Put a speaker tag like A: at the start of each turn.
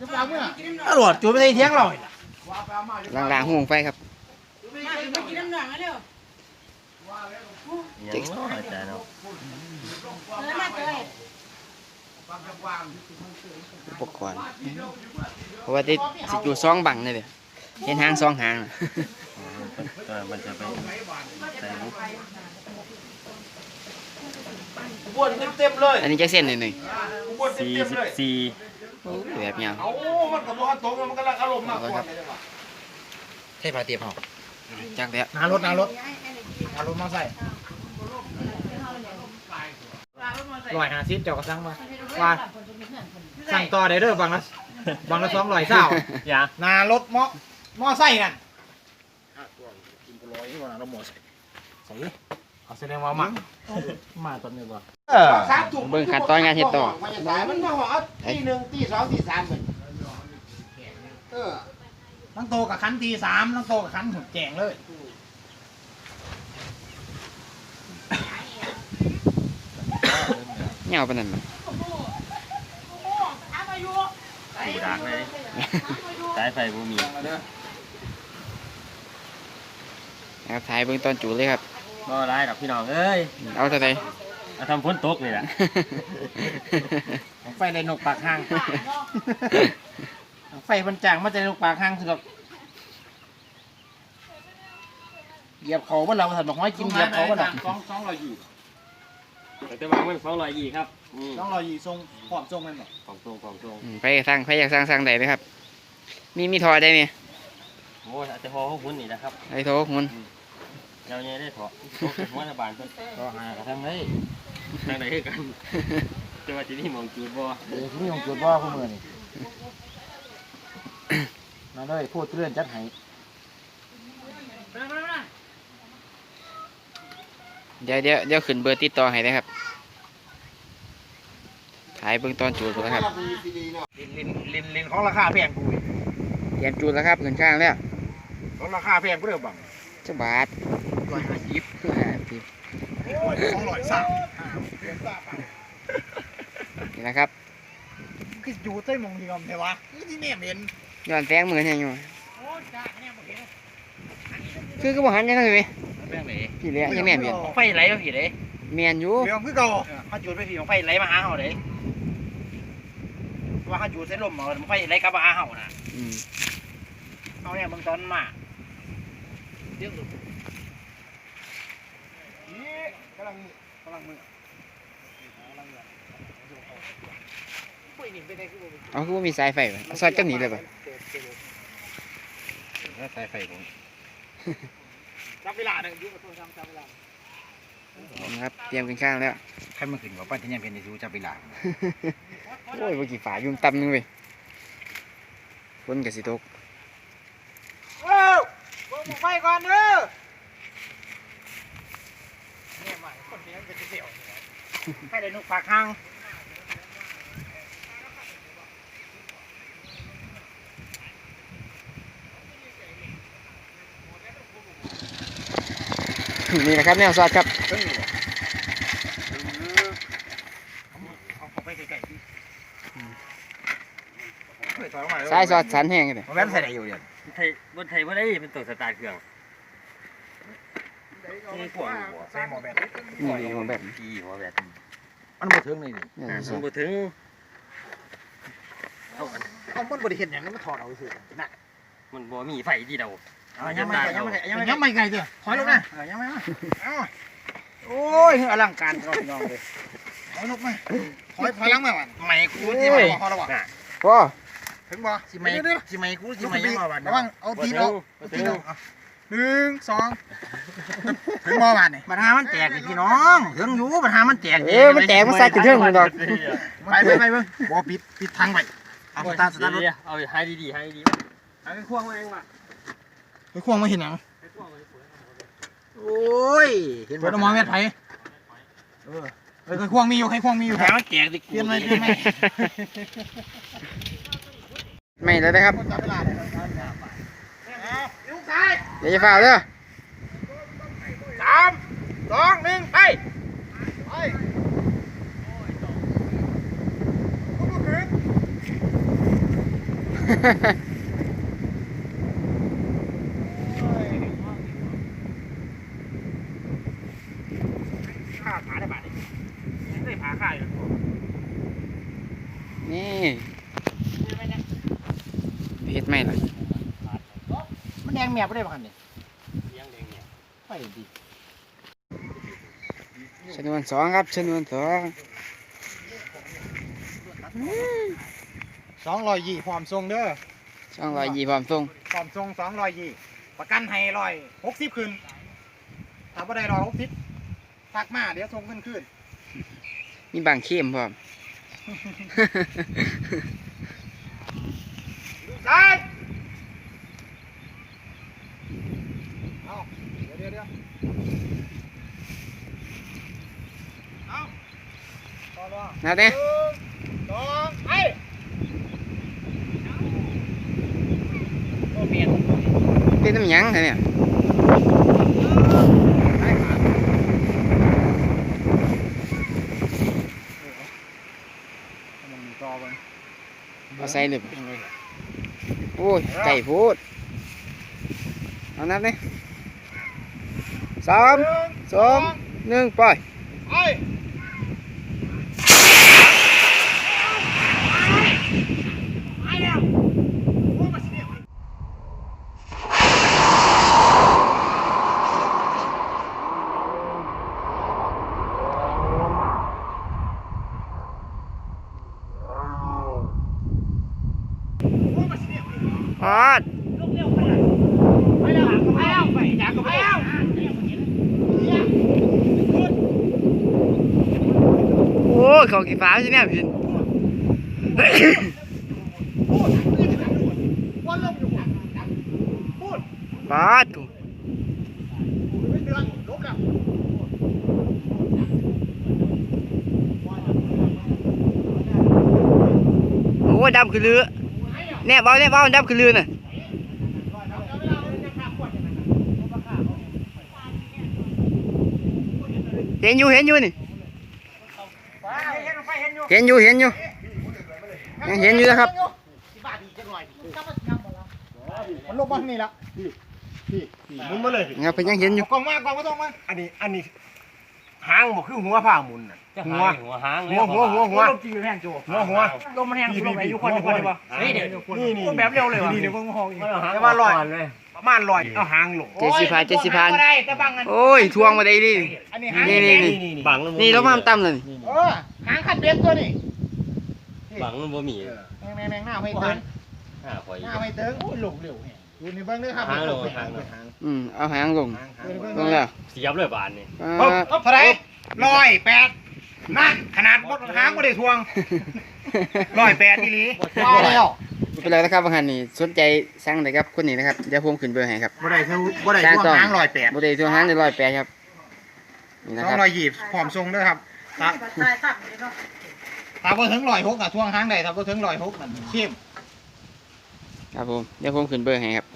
A: จะฟังเมื่อ
B: ตำรวจจูบไปใส่เทียงเรา
C: ล้างๆห่วงไฟครับ
D: มากินน้ำหนังกันเร็ว
C: เจ๊ก
E: อาจารย์เนาะ
D: เลยมาเจอ
C: อุปกรณ์เพราะว่าได้สิอยู่ซองบังเลยเด้อเห็นหางซองหางน่ะ
E: เออมันจะไปใส่บุก
B: บวนเต็มๆเลย
C: อันนี้จักเส้นหนึ่ง
B: บวนเต็
E: สี่
B: มๆ
E: สิ
B: เล
E: บ
B: ย
E: สี่
C: ๆโอ้ แบบยาว
B: เอามันกับว่าตรงมันกำลังอารมณ์มากกว่า
A: เทพาเตรียมเอา
C: จักแล้ว
A: นารถนารถนารถมาใส่ลอยหาซิปเจ้าก็สั่งมาว่าสั่งต่อได้เด้อบางละบางละสองร้อยเศร้า
E: อย่านา
A: รถมอมอไส้นั่นกินกูร้อยที่ว่านารถมอไส้ใส่ เอาแสดงว่ามามาตอนนี้ว่า
B: เออ
C: เบิ่งขั้นตอนงานเฮ็ดต่อ
B: สายมันมาหัวตีหนึ่งตีสองตีสามเหมือนเออ
A: ตั้งโตกับคันทีสามตั้งโตกับคันหุ่นแจงเลย
C: เหงาปานนั้นบ่
E: ดูดักเลยสายไฟบุมี
C: นะครับถ่ายเบิ่งตอนจูเลยครับ
E: บ่ร้ายดอกพี่น้องเอ้ย
C: เอาเท่าไหร่
E: เอาทำฝนตกนี่แหละ
A: ไฟในนกปากห้าง ไฟมันจางมันจะนกปากห้างสุดเหยียบเขาบ้านเราถัดบอกให้กินเหยียบเขาบ้านเราสองสองร้อยยี่
E: แต่ว่ามันสองร้อยยี่ครับนี่
A: สองร้อยยี่ทรงพร้อมทรงแม่นบ่
E: ของตรงของตรง
C: อืมไปสร้างไปอยากสร้างสร้างใดเลยครับ มีมีทอได้เนี่ย
E: โอ้ยอาจจะพอของคุณนี่นะครับ
C: ไอ้โทหุ่น
E: เงาเนี่ ยได้เถาะมัธบาลเพิ่น
A: ก็หากระทั่งเลย
E: ทางไหนคือกันจะว่าที่นี่มองจูดบ่
A: เดี๋ยวที่ของจุดว่าคู่มือนี่มาเลยพูดเรื่องจัดให้
C: เดี๋ยวเดี๋ยวเดี๋ยวขึ้นเบอร์ติดต่อให้นะครับถ่ายเบิ่งตอนจูดก่อนนะครับ
A: ลินลินลินลินของราคาแพงกูอีก
C: เตรียมจูดแล้วครับขึ้นข้างแล้ว
A: ของราคาแพงกูเด้อบัง
C: จะบาท
A: ร้อยห้าสิบ
C: นี่
A: สองร้อยสาม
C: นะครับ
A: คืออยู่ใต้มองที่กำแต่ว่าที่เนี่ยเห็น
C: ย้อนแสงเหมือนยังอยู่
A: โอ้จ้าเนี่ยบ่เห็น
C: คือก็บ่หันยังไงไหม
A: แพงไหน
C: พี่เลี้ยยังแม่นเพียน
A: ไฟไหลมาผีเลย
C: แม่นอยู่
A: เรื่องคือเก่าเขาจุดไปผีของไฟไหลมาหาเฮาเลยว่าเขาจุดเส้นลมเอาไฟไหลกลับมาหาเฮาน่ะ
C: อืม
A: เอาเนี่ยมึงตอนมา เรื่องนี่กำลังกำลังมือกำลังมือปุ้ยนี่เป็นไงคือบ่
C: เอาคือว่ามีสายไฟบ่เอาซอยจังหนี้เลยป่ะ
A: แล้วสายไฟผมจับเวลาหนึ่งยุ่งกับโทรศัพท์จับเวลา
C: นะครับ เตรียมขึ้นข้างแล้ว
A: ใครมาขึ้นว่าป้าที่ยังเป็นในชูจับเวลา
C: โอ้ยเมื่อกี้ฝายุ่มต่ำหนึงเว้ยฝนกับสิตก
A: โอ้ เบิ่งไฟก่อนเด้อเนี่ยใหม่คนนี้มันจะเสียวให้ได้นุกปากหาง
C: นี่นะครับแนวซอดครับ
A: เอาเข้าไปใกล้ๆดิเฮ้ยถอยออกมาเลย
C: สายซอดสันแห้งเลย
A: มันแว่นใส่ไหนอยู่เดี๋ยว
E: ไทยบนไทยบ่ได้เป็นตัวสตาร์ทเครื่องนี่พวก
A: ใส่หมอแบน
C: นี่หัวแบบนี้
E: พี่หัวแบบ
A: มันบ่ถึงเลยนี่
C: เนี่ย
E: อ่า
C: ซ
E: มั
C: อนด
E: บ่ถึง
A: เอาเอามันบ่ได้เห็นอย่างนั้นมันถอดเอาซื่อๆน่ะ
E: มันบ่มีไฟที่เดา
A: เอายังไม่ยังไม่ยังไม่ยังไม่ไงเด้อถอยลงนะเออยังไม่มาเอาโอ้ยอลังการเราพี่น้องเลยถอยลงมาถอยถอยหลังมาวันใหม่กูสิใหม่พอแล้ววะ
C: พ่อ
A: ถึงบ่สิใหม่สิใหม่กูสิใหม่ยังมาวันระวังเอาตีนออกเอาตีนออกหนึ่งสองถึงบ่วันนี่ปัญหามันแตกพี่น้องถึงอยู่ปัญหามันแตก
C: เอ้ยมันแตกมันซัดกันเทิงมันดอก
A: ไปไปไปเบิ่งบ่ปิดปิดทางไว้เอาสตาร์ทสตาร์ทรถ
E: เอาให้ดีๆให้ดี
A: เอาไปควงมาเองว่ะไปควงมาเห็นหยังโอ้ยเห็นบ่ต้องมองเม็ดไผเออเออใครควงมีอยู่ใครควงมีอยู่แถมแจกดิเปลี่ยนไหมเปลี่ยนไหม
C: ไม่แล้วนะครับ
A: จับเวลาเลยลูกชาย
C: เดี๋ยวจะฝ่าเด้อ
A: สามสองหนึ่งไปไปข้าขาได้บาทนี่ได้ผาข้าอยู่
C: นี่เฮ็ดไหมล่ะ
A: มันแดงแมบไม่ได้ป่ะคันนี่ไปดิ
C: ชนวนสองครับชนวนสอง
A: สองร้อยยี่พร้อมทรงเด้อ
C: สองร้อยยี่พร้อมส่ง
A: พร้อมทรงสองร้อยยี่ประกันให้ร้อยหกสิบคืนถ้าบ่ได้ร้อยหกสิบทักมาเดี๋ยวส่งเงินคืน
C: มีบางเข้มพร้อม
A: ดูซ้ายเอาเดี๋ยวเดี๋ยวเดี๋ยวเอาต่อรอ
C: นะเต้
A: หนึ่งสองไปโอเปลี่ยน
C: เป็นน้ำหยังเหรอเนี่ย
A: ได้ขามันมีจอบ้าง
C: เอาใส่เลยโอ้ยไก่พูดเอานับเลยสามสองหนึ่งปล่อย
A: ไอ้ไอ้แล้วโอ้ยมาสิเนี่ย
C: พอด
A: ไปแล้วไปแล้วไปอยากก็ไปแล้ว
C: โอ้ขากี่ฟ้าใช่ไหมพี่ ปาดโอ้ยดำคือเรือแน่เบาแน่เบาดำคือเรือน่ะเห็นอยู่เห็นอยู่นี่เห็นอยู่เห็นอยู่ ยังเห็นอยู่นะครับ
A: มันลบมานี่ละ
B: มุนมาเลย
C: ครับเพิ่นยังเห็นอยู่
A: กองมากองมาต้องมา
B: อันนี้ อันนี้หางบ่คือหัวผ้าหมุนน่ะ
E: จะ
B: หั
E: หาวหัวหาง
B: หัวหัวหัวหัว
A: ลมจีแห้งโจ้
B: หัวหัว
A: ลมมันแห้งลมอายุคนคนได้ปะ
B: นี่นี่นี่นี่
A: แบบเร็วเลยวะ
B: นี่
A: เดี๋
B: นี่
A: ยวเพิ่งห้องอีก
B: แต่ว่าลอยประมาณลอยเอาหางลง
C: เจ็ดสิบพันเจ็ดสิบพัน
A: ก็ได้แต่บางอัน
C: โอ้ยทวงมาได้ดิ
A: อันนี้หาง
C: นี่นี่นี่
E: บัง
C: นี่เรามาต่ำเลย
A: เออหางขัดเบ็ดตัวนี่
E: บังมันบ่มี
A: แมงแมงแมงหน้าไม่เติง
E: ห้าข่อย
A: หน้าไม่เติงโอ้ยหลงเร็วแห้งดูนี่เบิ้งด้วยครับ
E: หางลงหางลง
C: อืมเอาหางลง
A: หาง
C: ลงแล้ว
E: เสียบเลยบานนี่
C: ปาด
A: เท่าไหรร้อยแปดนะขนาดบดหางไม่ได้ทวงร้อยแปดอีหลีว่าแล้ว
C: เป็นไรนะครับบางท่านนี่สนใจสั่งได้ครับคนนี้นะครับเดี๋ยวผมขึ้นเบอร์ให้ครับ
A: บ่ได้ทวงบ่ได้ทวงหางร้อยแปด
C: บ่ได้ทวงหางได้ร้อยแปดครับนี่นะ
A: สอ
C: ค
A: ง
C: รับ
A: ร้อยยี่พร้อมทรงด้วยครับ ถ้า
D: ตายสับเลยเนา
A: ถึงลอยหกอะทวงห้างใด้ถ้าบ่ถึงลอยหกมันเข้ม
C: ครับผมเดี๋ยวผมขึ้นเบอร์ให้ครับ